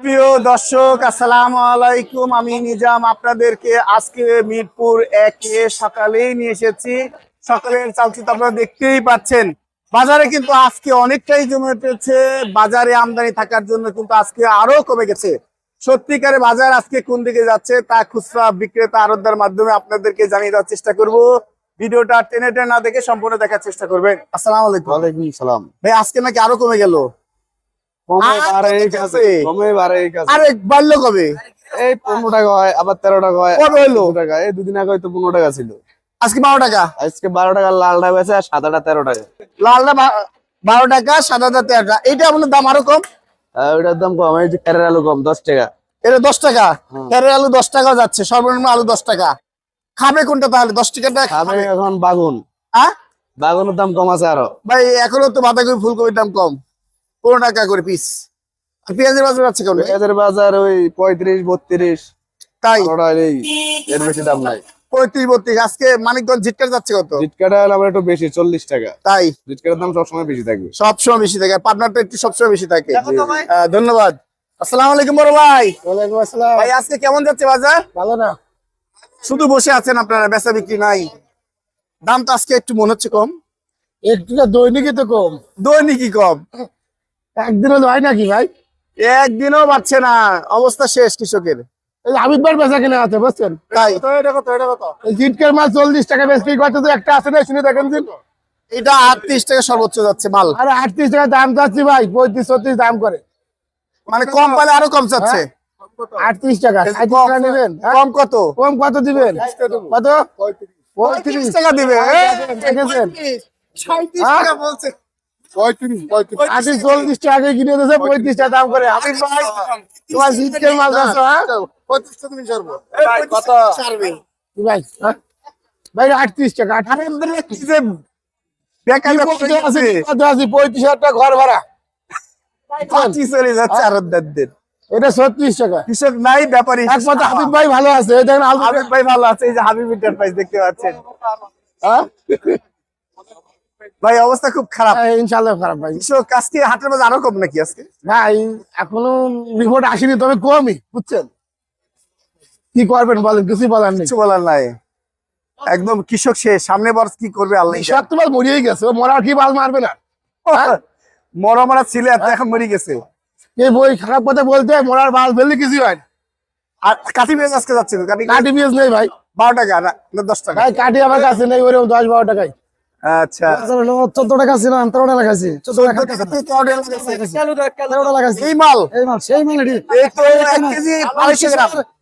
প্রিয় দর্শক আসসালামু আলাইকুম। আমি নিজাম আপনাদেরকে আজকে মিরপুর একে সকালেই নিয়ে এসেছি। সকালের চালচিত্র আপনারা দেখতেই পাচ্ছেন। বাজারে কিন্তু আজকে অনেকটাই জমে উঠেছে। বাজারে আমদানি থাকার জন্য কিন্তু আজকে আরও কমে গেছে। সত্যিকারে বাজার আজকে কোন দিকে যাচ্ছে তা খুচরা বিক্রেতা আরোদ্দার মাধ্যমে আপনাদেরকে জানিয়ে দেওয়ার চেষ্টা করব। ভিডিওটা টেনে টেনে না দেখে সম্পূর্ণ দেখার চেষ্টা করবেন। আসসালামু আলাইকুম। ওয়ালাইকুম সালাম ভাই আজকে নাকি আরও কমে গেল? কমে আর বাড়ে এই কত কাছে আছে? কমে বাড়ে এই কাছে। আরে বাড়লো কবে? এই পনেরো টাকা হয় আবার তেরো টাকা হয় কবে হলো? টাকা। এই দুদিন আগে হয়তো পনেরো টাকা ছিল। আজকে বারো টাকা? আজকে বারো টাকা লালটা বেছে আর সাদাটা তেরো টাকা। লালটা বারো টাকা সাদাটা তেরো টাকা। এইটা আপনার দাম আরও কম? ওইটার দাম কম এই যে ক্যারের আলু কম দশ টাকা। এটা দশ টাকা? হুম। আলু দশ টাকা যাচ্ছে সর্বনিম্ন আলু দশ টাকা। খাবে কোনটা তাহলে? দশ টাকাটা খাবে খাবে? এখন বাগুন। হ্যাঁ বাগুনের দাম কম আছে আরও। ভাই এখনও তো বাঁধাকপি ফুলকপির দাম কম। পনেরো টাকা করে পিস আর পেঁয়াজের বাজার আছে কেমন? পেঁয়াজের বাজার ওই পঁয়ত্রিশ বত্রিশ। তাই? এর বেশি দাম নাই। পঁয়ত্রিশ বত্রিশ। আজকে মানিকগঞ্জ যাচ্ছে কত? জিটকাটা একটু বেশি চল্লিশ টাকা। তাই? জিটকাটার দাম সবসময় বেশি থাকবে। সবসময় বেশি থাকে। একটু সবসময় বেশি থাকে। ধন্যবাদ। আসসালামু আলাইকুম বড় ভাই। ওয়ালাইকুম আসসালাম। ভাই আজকে কেমন যাচ্ছে বাজার? ভালো না। শুধু বসে আছেন আপনারা বেচা বিক্রি নাই। দাম তো আজকে একটু মনে হচ্ছে কম। একটুটা দৈনিকই তো কম। দৈনিকই কম। একদিনও হয় নাকি ভাই? একদিনও পাচ্ছে না। অবস্থা শেষ কৃষকের। ভাই বেচা কিনে আছে বুঝছেন? তাই। এই জিটকের মাল চল্লিশ টাকা বেচতে কত তো একটা আছে না শুনে দেখেন দিন এটা আটত্রিশ টাকা সর্বোচ্চ যাচ্ছে মাল। আরে আটত্রিশ টাকা দাম চাচ্ছি ভাই পঁয়ত্রিশ ছত্রিশ দাম করে। মানে কম পালে আরও কম চাচ্ছে আটত্রিশ টাকা টাকা নেবেন হ্যাঁ? কম কত? কম কত দিবেন? কত? পঁয়ত্রিশ। টাকা দেখেছেন? হ্যাঁ? চল্লিশ টাকা আগে কিনে দিয়েছে পঁয়ত্রিশ টাকা দাম করে। হাবিব ভাই তোমার জিটকের মাল যাচ্ছ হ্যাঁ? কত ছাড়বে। কি ভাই হ্যাঁ? ভাই আটত্রিশ টাকা আঠারো কি যে বেকার আছে পঁয়ত্রিশ হাজার টাকা ঘর ভাড়া। চলে যাচ্ছে আরবদারদের এটা ছত্রিশ টাকা। কৃষক নাই ব্যাপারী। একমাত্র হাবিব ভাই ভালো আছে। এই দেখেন হাবিব ভাই ভালো আছে। এই যে হাবিব দেখতে পাচ্ছেন। হ্যাঁ? ভাই অবস্থা খুব খারাপ। হ্যাঁ, ইনশাল্লাহ খারাপ ভাই। আজকে হাটের বাজার আরও কম নাকি আজকে? ভাই এখনও রিপোর্ট আসেনি তবে কমই বুঝছেন? কি করবেন বলেন কিছুই বলার নেই। কিছু বলার নাই। একদম কৃষক শেষ সামনে বর্ষ কি করবে আল্লাহ সব তোমার মরিয়েই গেছে কি বাল মারবে না? মরা মরা ছিল এখন মরে গেছে। এই বই খারাপ কথা বলতে মরার বাল হয় না। আর কাঠি পেঁয়াজ আজকে যাচ্ছে কাঠি নেই ভাই। বারো টাকা না দশ টাকা। ভাই কাঠি আমার কাছে নেই ওরকম দশ বারো টাকায়। আচ্ছা। চোদ্দ টাকা ছিল এই মাল। এই মাল সেই মাল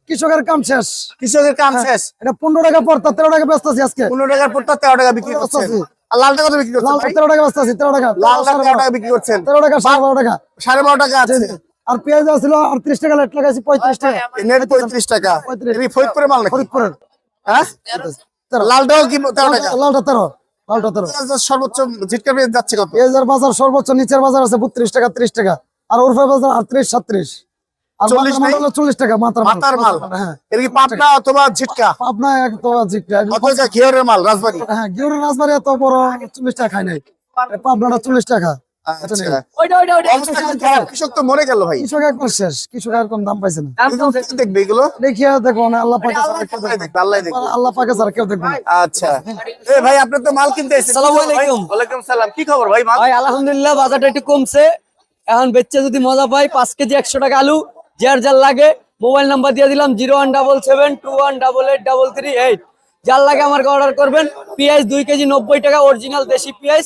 কৃষকের কাম শেষ। কৃষকের কাম শেষ। এটা পনেরো টাকা পড়তা তেরো টাকা ব্যস্ত আছি আজকে। পনেরো টাকার পরটা তেরো টাকা বিক্রি করছেন। আর লালটা কত বিক্রি করছেন লাল তেরো টাকা ব্যস্ত আছি তেরো টাকা। লালটা তেরো টাকা বিক্রি করছেন। তেরো টাকা সাড়ে বারো টাকা। সাড়ে বারো টাকা আছে। আর পেঁয়াজ ছিল আটত্রিশ টাকা লেট লাগাইছি পঁয়ত্রিশ টাকা। নেট পঁয়ত্রিশ টাকা। ফরিদপুরের মাল নাকি? ফরিদপুরের। হ্যাঁ? লালটাও কি তেরো টাকা? লালটা তেরো। লালটা তেরো সর্বোচ্চ ঝিটকা পেঁয়াজ যাচ্ছে কত? পেঁয়াজের বাজার সর্বোচ্চ নিচের বাজার আছে বত্রিশ টাকা ত্রিশ টাকা। আর ওরফে বাজার আটত্রিশ সাতত্রিশ। আর 40 মাথার মাল নেই? হলো চল্লিশ টাকা মাল। হ্যাঁ। অথবা ঝিটকা? ঘিওরের মাল রাজবাড়ি? হ্যাঁ রাজবাড়ি এত বড় চল্লিশ টাকা খাই নাই। পাবনাটা চল্লিশ টাকা। অবস্থা কৃষক তো মরে গেল ভাই। কৃষক একবার শেষ। কৃষক আর কোন দাম পাইছে না। দেখবে এগুলো। দেখিয়া দেখো না আল্লাহ পাকে আল্লাহ দেখবে দেখবে, আল্লাহ দেখবে। না। আল্লাহ পাকে ছাড়া কেউ দেখবে আচ্ছা। এ ভাই আপনি তো মাল কিনতে এসেছেন। আসসালামু আলাইকুম। ওয়ালাইকুম সালাম। কি খবর ভাই মাল? ভাই আলহামদুলিল্লাহ বাজারটা একটু কমছে। এখন বেচে যদি মজা পাই পাঁচ কেজি একশো টাকা আলু যার যার লাগে মোবাইল নাম্বার দিয়ে দিলাম zero one double seven two one double eight double three eight. যার লাগে আমার অর্ডার করবেন। পেঁয়াজ দুই কেজি নব্বই টাকা অরিজিনাল দেশি পেঁয়াজ।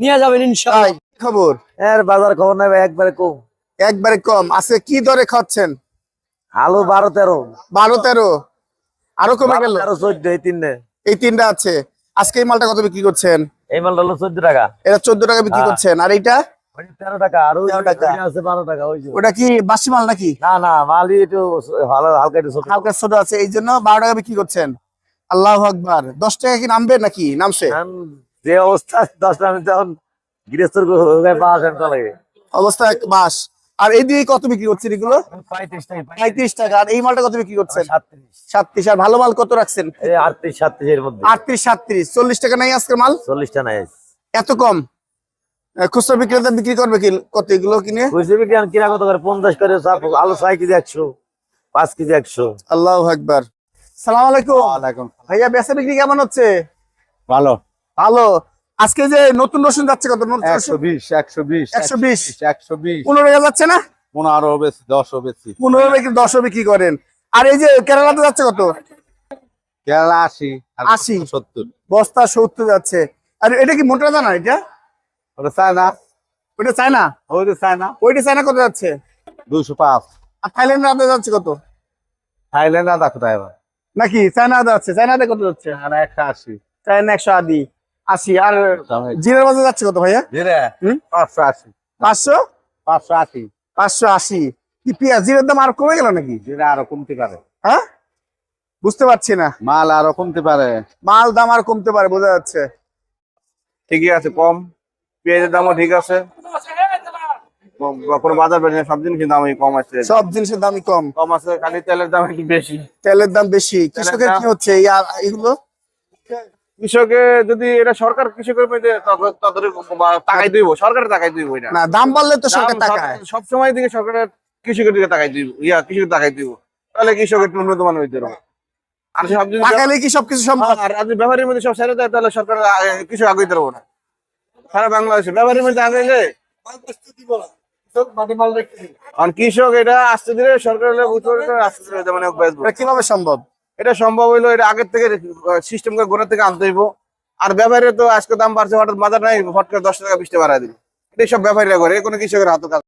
নিয়ে যাবেন কি খবর? এর বাজার খবর নাই একবারে কম। একবারে কম। আছে কি দরে খাচ্ছেন? আলু বারো তেরো। বারো তেরো। আরও কমে গেল? চোদ্দ এই তিনটে। এই তিনটা আছে। আজকে এই মালটা কত বিক্রি করছেন? এই মালটা হলো চোদ্দ টাকা। এটা চোদ্দ টাকা বিক্রি হ্যাঁ। করছেন। আর এইটা? তেরো টাকা। আর টাকা। আছে বারো টাকা ওই ওটা কি বাসি মাল নাকি? না না মালই একটু ভালো হালকা একটু হালকা ছোট আছে। এই জন্য বারো টাকা বিক্রি করছেন। আল্লাহ আকবার। দশ টাকা কি নামবে নাকি? নামছে? যে অবস্থা আমি তখন গৃহস্থর পাওয়া লাগে অবস্থা বাস আর এই দিয়ে কত বিক্রি করছেন এগুলো? পঁয়ত্রিশ টাকা আর এই মালটা কত বিক্রি করছেন? সাতত্রিশ। সাতত্রিশ। আর ভালো মাল কত রাখছেন? আটত্রিশ সাতত্রিশ এর মধ্যে। আটত্রিশ সাতত্রিশ। চল্লিশ টাকা নাই আজকের মাল? চল্লিশটা নাই। এত কম? খুচরা বিক্রেতা বিক্রি করবে কি কত এগুলো কিনে? কত করে? পঞ্চাশ করে আলু ছয় কেজি একশো পাঁচ কেজি একশো। আল্লাহ একবার সালাম আলাইকুম। ভাইয়া বেচা বিক্রি কেমন হচ্ছে? ভালো। ভালো। আজকে যে নতুন রসুন যাচ্ছে কত? নতুন একশো বিশ একশো বিশ একশো বিশ। একশো বিশ পনেরো টাকা যাচ্ছে না? পনেরো বেশি দশও বেশি পনেরো বিক্রি দশও বিক্রি করেন? আর এই যে কেরালাতে যাচ্ছে কত? কেরালা আশি আশি। সত্তর। বস্তা সত্তর যাচ্ছে। আর এটা কি মোটা দানা এটা? ওটা চায় না ওইটা চায় না ওইটা চায় না ওইটা চায় না কত যাচ্ছে? দুশো পাঁচ। আর থাইল্যান্ডের আদা যাচ্ছে কত? থাইল্যান্ড আদা কোথায় নাকি চায়না আদা যাচ্ছে চায়না আদা কত যাচ্ছে? চায়না একশো আশি। চায়না একশো আদি। আশি। আর জিরার বাজার যাচ্ছে কত ভাইয়া? পাঁচশো আশি। পাঁচশো? পাঁচশো আশি। পাঁচশো আশি। কি পেঁয়াজ? জিরের দাম আর কমে গেল নাকি? জিরা আরও কমতে পারে। হ্যাঁ? বুঝতে পারছি না। মাল আরও কমতে পারে। মাল দাম আর কমতে পারে বোঝা যাচ্ছে। ঠিকই আছে কম। পেঁয়াজের দামও ঠিক আছে। কোনো বাজার বেড়ে সব জিনিসের দামই কম আছে। সব জিনিসের দামই কম। কম আছে খালি তেলের দাম একটু বেশি। তেলের দাম বেশি। কৃষকের কি হচ্ছে? আর এগুলো? কৃষকে যদি এটা সরকার কৃষকের মধ্যে দিব সরকারের টাকাই দিব এটা। না দাম বাড়লে তো সরকার সব সময় দিকে সরকারের কৃষকের দিকে টাকাই দিব ইয়া কৃষকের টাকাই দিব। তাহলে কৃষক একটু উন্নত মান হইতে পারবে। আর সব যদি টাকালে কি সবকিছু সম্ভব? আর যদি ব্যাপারীর মধ্যে সব দেয় তাহলে সরকার কৃষক পারব না। সারা বাংলাদেশে ব্যাপারীর মধ্যে কৃষক এটা আসতে দিলে সরকার হলে বুঝতে পারবে আসতে দিলে মানে কীভাবে সম্ভব? এটা সম্ভব হইল, এটা আগের থেকে সিস্টেম করে গোড়া থেকে আনতে হইব। আর ব্যাপারে তো আজকে দাম বাড়ছে, হঠাৎ বাজার নাই, ফট করে দশ টাকা, বিশ টাকা বাড়ায় দিল এটা সব ব্যাপারীরা করে কোনো কৃষকের হাতে কাজ